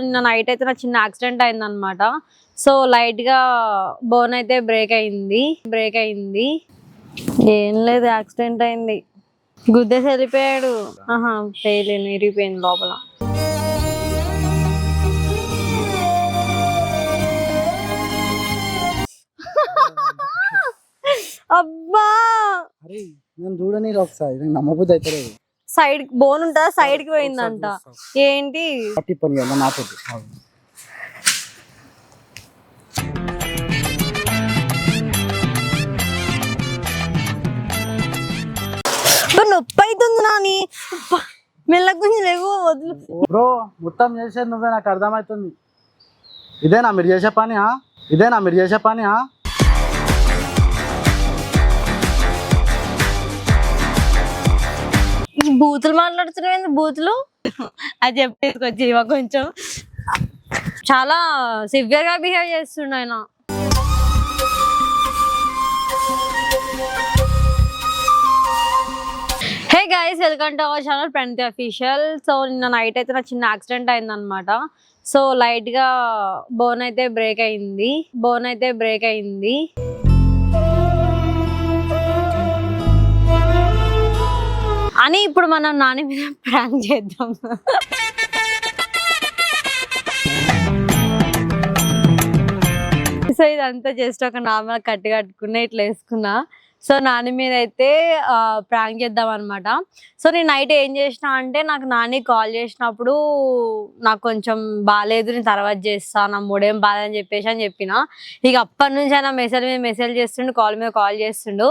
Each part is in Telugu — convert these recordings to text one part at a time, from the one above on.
నిన్న నైట్ అయితే నాకు చిన్న యాక్సిడెంట్ అయిందనమాట సో లైట్గా బోన్ అయితే బ్రేక్ అయింది. బ్రేక్ అయింది. ఏం లేదు యాక్సిడెంట్ అయింది. గుద్దేసి వెళ్ళిపోయాడు. ఆహా చేయలేను ఇరిగిపోయింది లోపల. అబ్బా! నేను చూడని ఒకసారి నేను నమ్మబుద్ధి అవుతలేదు సైడ్ బోన్ ఉంటుందా? సైడ్కి పోయిందంట. ఏంటి? నొప్పి అవుతుంది నాని. అబ్బా, మెల్లగా కొంచెం లేవు వదులు. బ్రో మొత్తం చేసేది నువ్వే నాకు అర్థమవుతుంది. ఇదేనా మీరు చేసే పని ఆ? ఇదేనా మీరు చేసే పని బూతులు మాట్లాడుతున్నావు బూతులు? అది చెప్పేసుకొచ్చి కొంచెం చాలా సివియర్గా బిహేవ్ చేస్తుండ ఆయన. Hey guys welcome to our channel Pranathi official so నిన్న నైట్ అయితే నాకు చిన్న యాక్సిడెంట్ అయిందనమాట సో లైట్గా బోన్ అయితే బ్రేక్ అయింది. బోన్ అయితే బ్రేక్ అయింది. కానీ ఇప్పుడు మనం నాని మీద ప్రాంక్ చేద్దాం. సో ఇదంతా జస్ట్ ఒక నార్మల్ కట్టి కట్టుకున్నా ఇట్లా వేసుకున్నా. సో నాని మీద అయితే ప్రాంక్ చేద్దాం అనమాట సో నేను నైట్ ఏం చేసిన అంటే నాకు నాని కాల్ చేసినప్పుడు నాకు కొంచెం బాగాలేదు నేను తర్వాత చేస్తా నా మూడేం బాగాలని చెప్పేసి అని చెప్పిన. ఇక అప్పటి నుంచి ఆయన మెసేజ్ మీద మెసేజ్ చేస్తుండు కాల్ మీద కాల్ చేస్తుండు.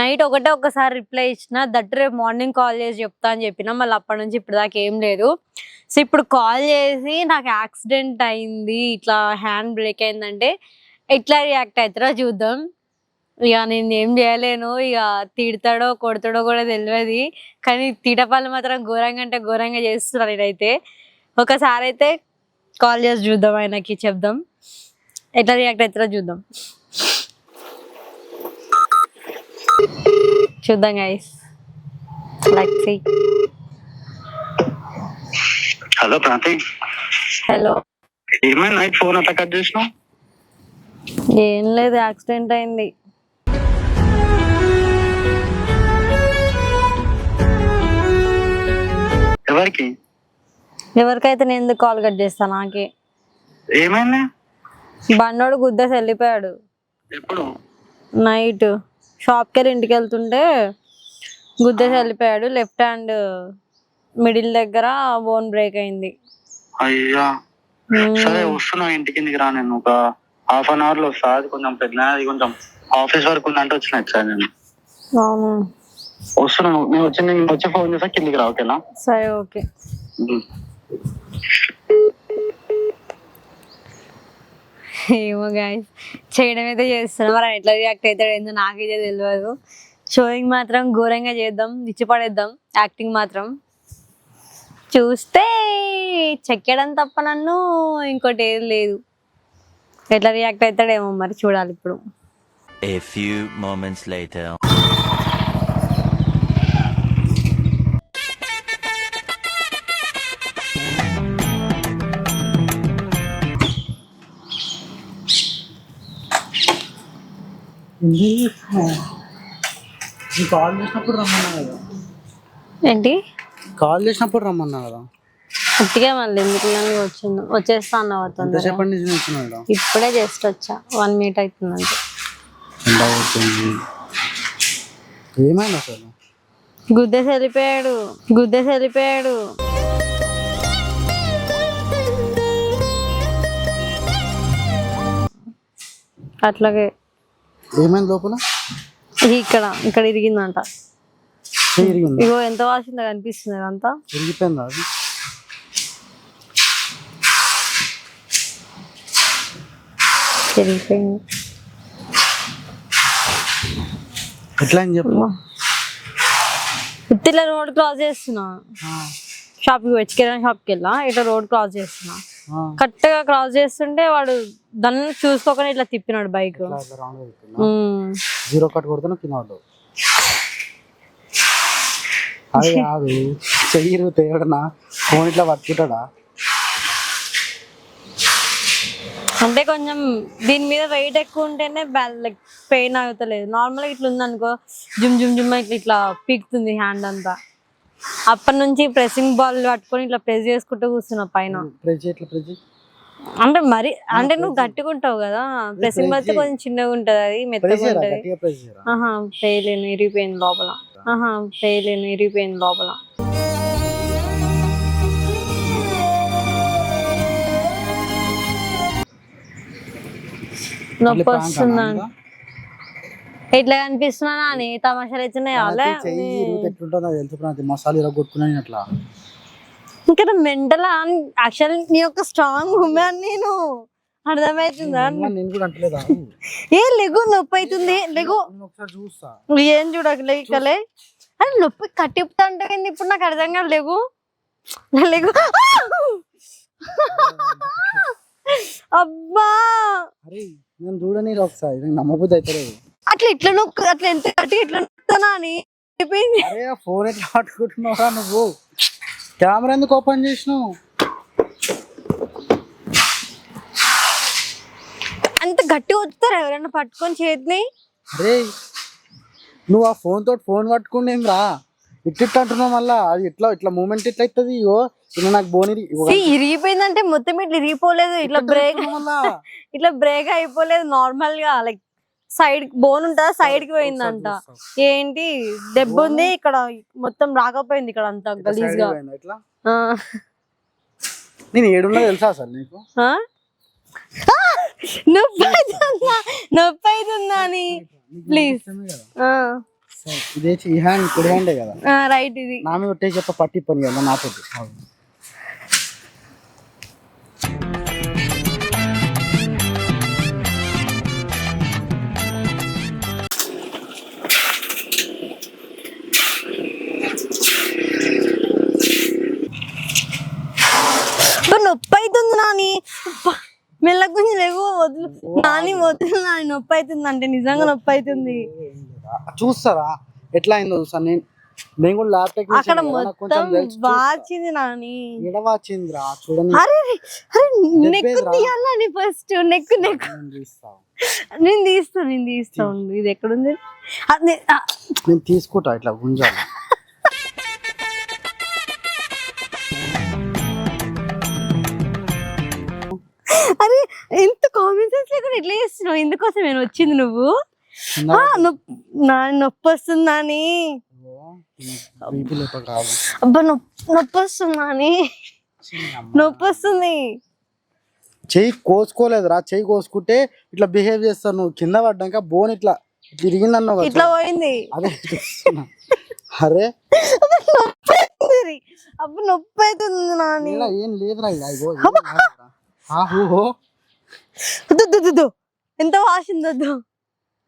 నైట్ ఒకటే ఒకసారి రిప్లై ఇచ్చిన దట్ రేపు మార్నింగ్ కాల్ చేసి చెప్తా అని చెప్పిన మళ్ళీ అప్పటి నుంచి ఇప్పుడు దాకా ఏం లేదు. సో ఇప్పుడు కాల్ చేసి నాకు యాక్సిడెంట్ అయింది ఇట్లా హ్యాండ్ బ్రేక్ అయిందంటే ఎట్లా రియాక్ట్ అవుతారో చూద్దాం. ఇక నేను ఏం చేయలేను. ఇక తిడతాడో కొడతాడో కూడా తెలియదు కానీ తిటపాలు మాత్రం ఘోరంగా అంటే ఘోరంగా చేస్తున్నాను నేనైతే. ఒకసారి అయితే కాల్ చేసి చూద్దాం ఆయనకి చెప్దాం. ఎట్లా రియాక్ట్ అవుతారో చూద్దాం. చూద్దాం గైస్ హలో ప్రాంతి హలో ఏమైంది? నైట్ ఫోన్ అట్లా కట్ చేసినావు? ఏం లేదు యాక్సిడెంట్ అయింది. ఎవరికి? ఎవరికైతే నేను ఎందుకు కాల్ కట్ చేస్తాను నాకే? ఏమైంది? బండోడు గుద్దేసి వెళ్ళిపోయాడు. ఎప్పుడు? నైట్. షాప్కి వెళ్ళి ఇంటికి వెళ్తుంటే గుద్దేసి వెళ్ళిపోయాడు. లెఫ్ట్ హ్యాండ్ మిడిల్ దగ్గర బోన్ బ్రేక్ అయింది. అయ్యా. సరే వస్తున్నా ఇంటికి రా నేను. ఒక హాఫ్ అన్ అవర్లో వస్తా. అది కొంచెం పెద్ద కొంచెం ఆఫీస్ వరకు ఉందంటే వచ్చిన సార్ నేను. అవును వస్తున్నా. నువ్వు- నేను వచ్చి నేను వచ్చి ఫోన్ చేసా కిందికి రా ఓకేనా? సరే ఓకే. ఏమో గాయస్ చేయడం అయితే చేస్తున్నాం. మరి ఎట్లా రియాక్ట్ అవుతాడు ఏందో నాకైతే తెలియదు షోయింగ్ మాత్రం ఘోరంగా చేద్దాం. ఇచ్చి పడేద్దాం. యాక్టింగ్ మాత్రం. చూస్తే చెక్కడం తప్ప నన్ను ఇంకోటి ఏది లేదు. ఎట్లా రియాక్ట్ అవుతాడేమో మరి చూడాలి ఇప్పుడు. A few moments later. Call చేసినప్పుడు రమ్మన్నా కదా. ఏంటి? కాల్ చేసినప్పుడు రమ్మన్నా కదా. ఉట్టిగా మళ్ళీ ఎందుకు వచ్చింది? వచ్చేస్తా అన్నావు నుంచి వచ్చినాడు ఇప్పుడే జస్ట్ వచ్చా. వన్ మినిట్ ఎండ అవుతుంది? ఏమైంది అసలు? గుద్దేసి వెళ్ళిపోయాడు గుద్దేసి వెళ్ళిపోయాడు అట్లాగే ఏమైంది లోపల? ఇక్కడ ఇక్కడ ఇరిగిందంట. ఇగో ఎంత వాసిందో కనిపిస్తుంది అంతా తిరిగిపోయిందా అది? ఎట్లా అని చెప్పు? ఉత్తిలో రోడ్ క్రాస్ చేస్తున్నా. షాప్కి వచ్చి కిరాణా షాప్కి వెళ్ళా ఇట్లా రోడ్ క్రాస్ చేస్తున్నా. కరెక్ట్గా క్రాస్ చేస్తుంటే వాడు దాన్ని చూసుకోకుండా ఇట్లా తిప్పినాడు బైక్? జీరో కట్ కొడితే కింద పడ్డావు. అది కాదు చెయ్యి తేయడనా ఫోన్ ఇట్లా పట్టుకుంటాడా? అంటే కొంచెం దీని మీద వెయిట్ ఎక్కువ ఉంటేనే లైక్ పెయిన్ అవుతలేదు నార్మల్గా ఇట్లా ఉందనుకో జుమ్ జుమ్ జుమ్ ఇట్లా ఇట్లా పీకుతుంది హ్యాండ్ అంతా. అప్పటి నుంచి ప్రెసింగ్ బాల్ పట్టుకొని ఇట్లా ప్రెస్ చేసుకుంటూ కూర్చున్నా పైన. ప్రెస్ ఇట్లా ప్రెస్ అంటే మరి అంటే నువ్వు గట్టిగా ఉంటావు కదా. ప్రెసింగ్ బాల్ కొంచెం చిన్నగా ఉంటది అది మెత్తగా ఉంటది. ఆహా ఇరిగిపోయింది లోపల. ఆహా ఇరిగిపోయింది లోపల. నొప్పి prank వస్తుందా అన్నా ఎట్లా కనిపిస్తున్నా అని తమాషాలు నాకే ఎట్లుంటుందో నాకు తెలుసు ప్రాంతి మసాలా ఇలా కొట్టుకున్నాను అట్లా. ఇంకా మెంటల్ యాక్చువల్ నీ యొక్క స్ట్రాంగ్ ఉమెన్ నేను. అర్థమవుతుందా నేను కూడా అంటలేదా? ఏ లెగు నొప్పి అవుతుంది. లెగు. ఒకసారి చూస్తా. ఏం చూడకలే ఇకలే అని నొప్పి కట్టిపుతా అంటే ఇప్పుడు నాకు అర్థం కాదు లేగు. నా లేగు. అబ్బా! అరే నేను చూడని ఒకసారి. నేను నమ్మబుద్ధి అవుతలేదు అట్లా ఇట్లా నొక్కు అట్లా ఎంత గట్టిగా ఇట్లా నొక్కుతానా అని అరే ఆ ఫోన్ ఎట్లా పట్టుకుంటున్నావురా నువ్వు? కెమెరా ఎందుకు ఓపెన్ చేసినావు? అంత గట్టిగా వస్తారు ఎవరైనా పట్టుకొని చేతిని? అరే నువ్వు ఆ ఫోన్ తోటి ఫోన్ పట్టుకునేం రా? ఇట్టిట్ అంటున్నావు మళ్ళా. అది ఇట్లా ఇట్లా మూమెంట్ ఎట్లా అవుతుంది ఇగో ఇలా నాకు బోని See, ఇరిగిపోయిందంటే మొత్తం ఇట్లా ఇరిగిపోలేదు ఇట్లా బ్రేక్ మళ్ళా. ఇట్లా బ్రేక్ అయిపోలేదు నార్మల్గా లైక్ సైడ్ బోన్ ఉంటుందా? సైడ్కి పోయిందంట. ఏంటి? దెబ్బ ఉంది ఇక్కడ మొత్తం రాకపోయింది ఇక్కడ అంతా గలీజ్గా. నేను ఏడున్నా తెలుసా అసలు నీకు! నొప్పి అవుతుందా? నొప్పి అవుతుందా అని. సరే, ఇదే ఈ హ్యాండ్ కుడి హ్యాండే కదా. రైట్ ఇది. నా మీద పట్టి పని కదా నాతో అవుతుంది నాని. అబ్బా, మెల్లగా కొంచెం లేవు వదులు. నాని వదులు నాని నొప్పి అవుతుంది అంటే నిజంగా నొప్పి అవుతుంది. చూస్తారా? ఎట్లా అయిందో చూస్తా నేను. నేను కూడా ల్యాప్టాప్ అక్కడ మొత్తం వాచింది నాని. ఎడవాచిందిరా చూడని అరే అరే నెక్. తీయాలని ఫస్ట్. నెక్ నెక్ నేను తీస్తా. నేను తీస్తా నేను తీస్తా. ఉండు ఇది ఎక్కడుంది? నేను తీసుకుంటా ఇట్లా గుంజాలి. అరే ఎంత కామన్ సెన్స్ లేకుండా ఎట్లా చేస్తున్నావు? ఎందుకోసం నేను వచ్చింది నువ్వు? నా నొప్పి వస్తుందా అని అబ్బా నొప్పి నొప్పి వస్తుందా అని నొప్పి వస్తుంది. చెయ్యి కోసుకోలేదురా చెయ్యి కోసుకుంటే ఇట్లా బిహేవ్ చేస్తాను నువ్వు. కింద పడ్డాక బోన్ ఇట్లా తిరిగిందన్నావు కదా ఇట్లా పోయింది. అదే. అరే. అబ్బా, నొప్పి అవుతుంది అబ్బా నొప్పి అవుతుంది నాని. ఏం కాదురా. ఆహో వద్దు. ఎంత వాసింది వద్దు.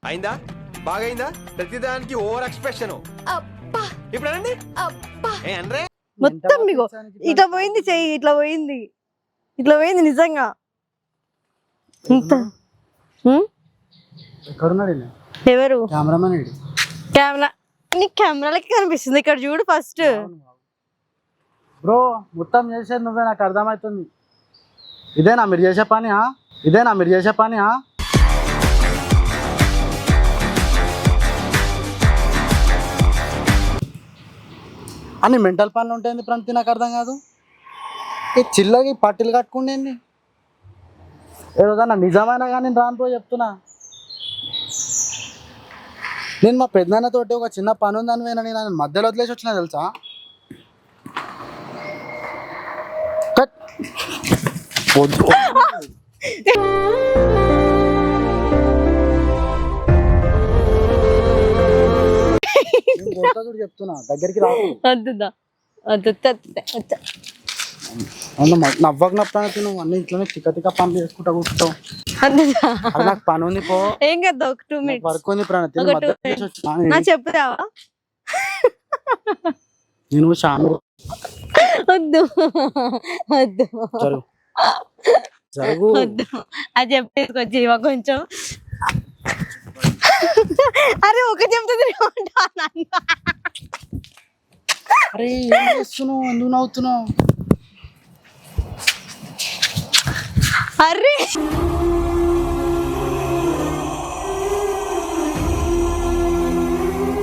అయిందా? బాగైందా? ప్రతిదానికి ఓవర్ ఎక్స్ప్రెషన్. ఇప్పుడు అనండి. మొత్తం మీకు ఇట్లా పోయింది చెయ్యి ఇట్లా పోయింది. ఇట్లా పోయింది నిజంగా? ఎవరు. కెమెరా నీకు కెమెరాలకి కనిపిస్తుంది. ఇక్కడ చూడు ఫస్ట్. బ్రో మొత్తం చేసేది నువ్వే నాకు అర్థమవుతుంది. ఇదేనా మీరు చేసే పని ఇదేనా మీరు చేసే పని అన్ని మెంటల్ పనులు ఉంటాయి ప్రతి నాకు అర్థం కాదు. ఈ చిల్లకి పట్టీలు కట్టుకుండేంది ఏదన్నా నిజమైనా కానీ నేను రానుపో చెప్తున్నా. నేను మా పెద్దనాన్నతోటి ఒక చిన్న పని ఉందని పోయినా నేను మధ్యలో వదిలేసి వచ్చినా తెలుసా? వద్దు చెప్తున్నా. దగ్గరికి రావు వద్దుదా? వద్దు వద్దు, వద్దు. అవును నవ్వకు నవ్వుతాను నువ్వు అన్ని ఇట్లనే తిక్క తిక్క పనులు చేసుకుంటా కూర్చుంటావు. నాకు పని ఉంది పో. ఏం కదా ఒక టూ మినిట్స్ వర్క్ ఉంది ప్రణతి. నా చెప్పుదావా నేను షాను వద్దు వద్దు. వద్దు. అది చెప్పేసుకొచ్చి ఇవ్వ కొంచెం. అరే ఒక చెప్తుంది అరే ఏం చేస్తున్నావు? ఎందుకు నవ్వుతున్నావు? అరే!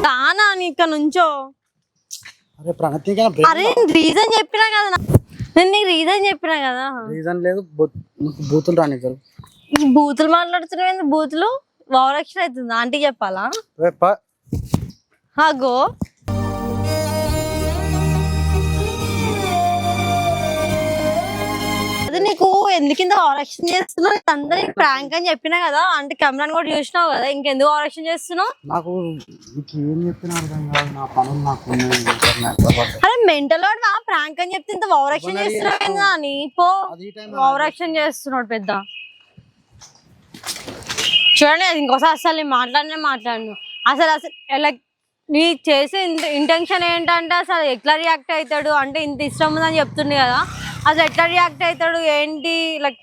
కానా ఇక్కడ నుంచో అరే ప్రణతి అరే రీజన్ చెప్పినా కదా నేను నీకు రీజన్ చెప్పినా కదా. రీజన్ లేదు బూతులు రాని ఈ బూతులు మాట్లాడుతున్నావు బూతులు? ఓవరాక్షన్ అవుతుంది. ఆంటీ చెప్పాలా? అగో ఎందుకు ఇంత ఓవరాక్షన్ చేస్తున్నావు అందరికి ప్రాంక్ అని చెప్పినా కదా అంటే కెమెరాని కూడా చూసినావు కదా ఇంకెందుకు ఓవరాక్షన్ చేస్తున్నావు? నాకు నీకు ఏం చెప్పినా అర్థం కాదు నా పనులు నాకు ఉన్నాయి. నాకు అవ్వదు. అరే మెంటల్ వాడు ప్రాంక్ అని చెప్తే ఇంత ఓవరాక్షన్ చేస్తున్నావు అని పో. ఓవరాక్షన్ చేస్తున్నాడు పెద్ద. చూడండి అది ఇంకోసారి అసలు నేను మాట్లాడనే మాట్లాడను. అసలు అసలు లైక్ నీ చేసే ఇంటెన్షన్ ఏంటంటే అసలు ఎట్లా రియాక్ట్ అవుతాడు? అంటే ఇంత ఇష్టం ఉందని చెప్తుంది కదా. అసలు ఎట్లా రియాక్ట్ అవుతాడు ఏంటి? లైక్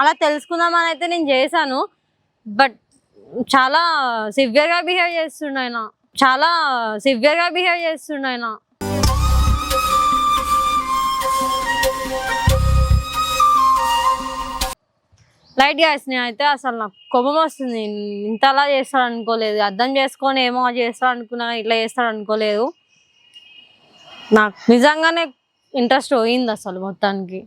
అలా తెలుసుకుందామని అయితే నేను చేశాను. బట్ చాలా సివియర్గా బిహేవ్ చేస్తుండ ఆయన. చాలా సివియర్గా బిహేవ్ చేస్తుండ ఆయన. లైట్ గ్యాస్ అయితే అసలు నాకు కోపం వస్తుంది. ఇంతలా చేస్తాడు అనుకోలేదు. అర్థం చేసుకొని ఏమో చేస్తాడు అనుకున్నా ఇట్లా చేస్తాడు అనుకోలేదు. నాకు నిజంగానే ఇంట్రెస్ట్ పోయింది అసలు మొత్తానికి.